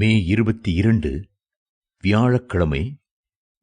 மே இருபத்தி இரண்டு வியாழக்கிழமை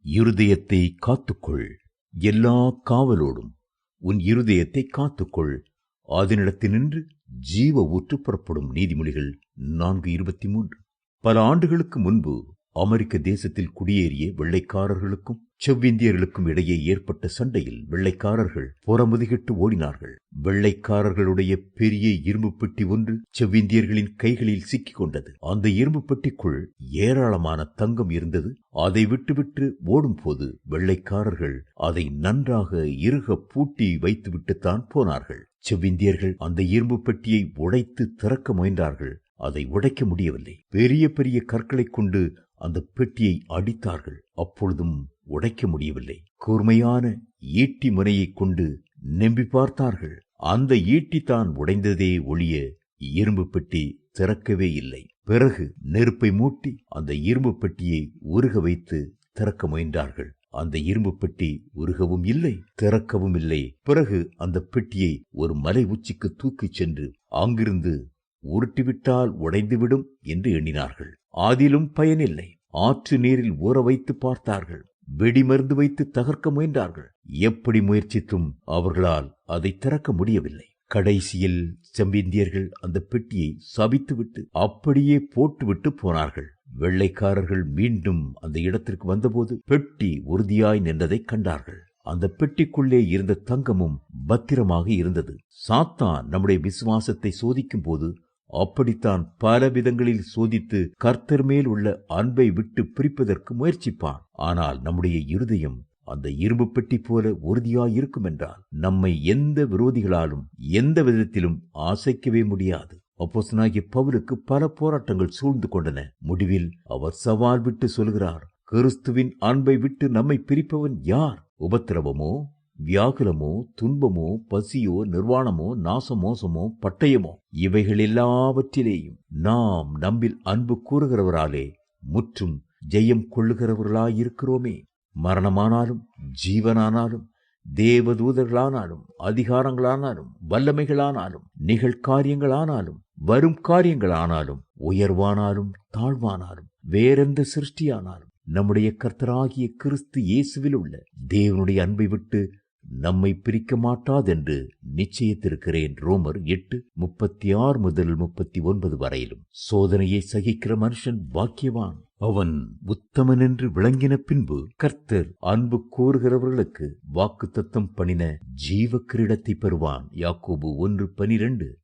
இருதயத்தை காத்துக்கொள். எல்லா காவலோடும் உன் இருதயத்தை காத்துக்கொள். அதனிடத்தினின்று ஜீவ ஊற்று புறப்படும் நீதிமொழிகள் நான்கு இருபத்தி மூன்று. பல ஆண்டுகளுக்கு முன்பு அமெரிக்க தேசத்தில் குடியேறிய வெள்ளைக்காரர்களுக்கும் செவ்விந்தியர்களுக்கும் இடையே ஏற்பட்ட சண்டையில் வெள்ளைக்காரர்கள் புறமுதுகிட்டு ஓடினார்கள். வெள்ளைக்காரர்களுடைய பெரிய இரும்பு பெட்டி ஒன்று செவ்விந்தியர்களின் கைகளில் சிக்கிக் கொண்டது. அந்த இரும்பு பெட்டிக்குள் ஏராளமான தங்கம் இருந்தது. அதை விட்டுவிட்டு ஓடும்போது வெள்ளைக்காரர்கள் அதை நன்றாக இறுக பூட்டி வைத்துவிட்டுத்தான் போனார்கள். செவ்விந்தியர்கள் அந்த இரும்பு பெட்டியை உடைத்து திறக்க முயன்றார்கள். அதை உடைக்க முடியவில்லை. பெரிய பெரிய கற்களைக் கொண்டு அந்த பெட்டியை அடித்தார்கள். அப்பொழுதும் உடைக்க முடியவில்லை. கூர்மையான ஈட்டி முனையைக் கொண்டு நெம்பி பார்த்தார்கள். அந்த ஈட்டி தான் உடைந்ததே ஒழிய இரும்பு பெட்டி திறக்கவே இல்லை. பிறகு நெருப்பை மூட்டி அந்த இரும்பு பெட்டியை உருக வைத்து திறக்க முயன்றார்கள். அந்த இரும்பு பெட்டி உருகவும் இல்லை திறக்கவும் இல்லை. பிறகு அந்த பெட்டியை ஒரு மலை உச்சிக்கு தூக்கிச் சென்று அங்கிருந்து உருட்டிவிட்டால் உடைந்துவிடும் என்று எண்ணினார்கள். ஆதிலும் பயனில்லை. ஆற்று நீரில் ஊற வைத்து பார்த்தார்கள். வெடிமருந்து வைத்து தகர்க்க முயன்றார்கள். எப்படி முயற்சித்தும் அவர்களால் அதை திறக்க முடியவில்லை. கடைசியில் செம்பிந்தியர்கள் அந்த பெட்டியை சபித்துவிட்டு அப்படியே போட்டுவிட்டு போனார்கள். வெள்ளைக்காரர்கள் மீண்டும் அந்த இடத்திற்கு வந்தபோது பெட்டி உறுதியாய் நின்றதைக் கண்டார்கள். அந்த பெட்டிக்குள்ளே இருந்த தங்கமும் பத்திரமாக இருந்தது. சாத்தான் நம்முடைய விசுவாசத்தை சோதிக்கும் போது அப்படித்தான் பல விதங்களில் சோதித்து கர்த்தர் மேல் உள்ள அன்பை விட்டு பிரிப்பதற்கு முயற்சிப்பான். ஆனால் நம்முடைய இருதயம் அந்த இரும்பு பெட்டி போல உறுதியாயிருக்கும் என்றால் நம்மை எந்த விரோதிகளாலும் எந்த விதத்திலும் ஆசைக்கவே முடியாது. அப்போசனாகிய பவுலுக்கு பல போராட்டங்கள் சூழ்ந்து கொண்டன. முடிவில் அவர் சவால் விட்டு சொல்கிறார் கிறிஸ்துவின் அன்பை விட்டு நம்மை பிரிப்பவன் யார்? உபத்திரவமோ? வியாகுலமோ துன்பமோ பசியோ நிர்வாணமோ நாசமோசமோ பட்டயமோ இவைகள் எல்லாவற்றிலேயும் நாம் நம்பில் அன்பு கூறுகிறவராலே முற்றும் ஜெயம் கொள்ளுகிறவர்களாயிருக்கிறோமே. மரணமானாலும் ஜீவனானாலும் தேவதூதர்களானாலும் அதிகாரங்களானாலும் வல்லமைகளானாலும் நிகழ்காரியங்களானாலும் வரும் காரியங்களானாலும் உயர்வானாலும் தாழ்வானாலும் வேறெந்த சிருஷ்டியானாலும் நம்முடைய கர்த்தராகிய கிறிஸ்து இயேசுவில் உள்ள தேவனுடைய அன்பை விட்டு நம்மை பிரிக்க மாட்டாதென்று நிச்சயித்திருக்கிறேன். ரோமர் எட்டு முப்பத்தி ஆறு முதல் முப்பத்தி ஒன்பது வரையிலும். சோதனையை சகிக்கிற மனுஷன் பாக்கியவான். அவன் உத்தமன் என்று விளங்கின பின்பு கர்த்தர் அன்பு கோருகிறவர்களுக்கு வாக்கு தத்தம் பண்ணின ஜீவ கிரீடத்தை பெறுவான். யாக்கோபு ஒன்று பனிரெண்டு.